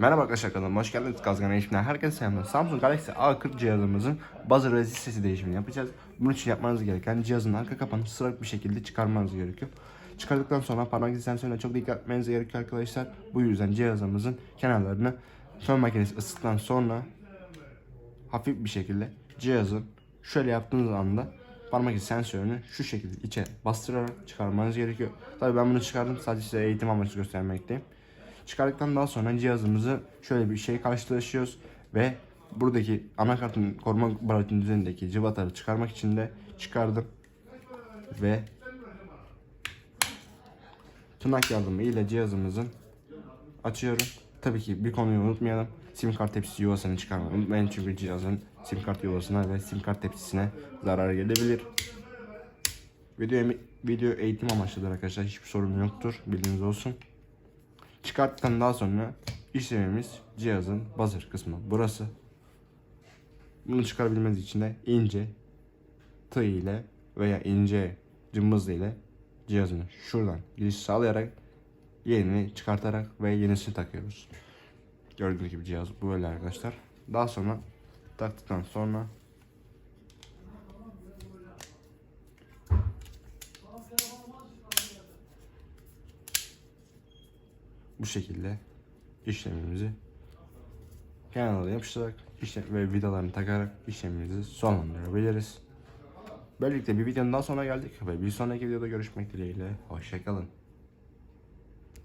Merhaba arkadaşlar kanalıma hoş geldiniz. Kazgan Eğitim'den herkese selamlar. Samsung Galaxy A40 cihazımızın buzzer ve zil sesi değişimini yapacağız. Bunun için yapmanız gereken cihazın arka kapağını sıralık bir şekilde çıkarmanız gerekiyor. Çıkardıktan sonra parmak izi sensörüne çok dikkat etmeniz gerekiyor arkadaşlar. Bu yüzden cihazımızın kenarlarını fön makinesi ısıttıktan sonra hafif bir şekilde cihazın şöyle yaptığınız anda parmak izi sensörünü şu şekilde içe bastırarak çıkarmanız gerekiyor. Tabii ben bunu çıkardım sadece size eğitim amaçlı göstermekteyim. Çıkardıktan daha sonra cihazımızı şöyle bir şey karşılaşıyoruz ve buradaki anakartın koruma baratının üzerindeki cıvataları çıkarmak için de çıkardım ve tırnak yardımı ile cihazımızın açıyorum. Tabii ki bir konuyu unutmayalım. Sim kart tepsisi yuvasını çıkarmayı unutmayın çünkü cihazın sim kart yuvasına ve sim kart tepsisine zarar gelebilir. Video, video eğitim amaçlıdır arkadaşlar. Hiçbir sorun yoktur. Bilginiz olsun. Çıkarttıktan daha sonra işlemimiz cihazın buzzer kısmı burası. Bunu çıkarabilmeniz için de ince tığ ile veya ince cımbız ile cihazını şuradan giriş sağlayarak yerini çıkartarak ve yenisini takıyoruz. Gördüğünüz gibi cihaz bu böyle arkadaşlar. Daha sonra taktıktan sonra bu şekilde işlemimizi kenara yapıştırarak işlem ve vidalarını takarak işlemimizi sonlandırabiliriz. Böylelikle bir videonun daha sonra geldik ve bir sonraki videoda görüşmek dileğiyle. Hoşçakalın.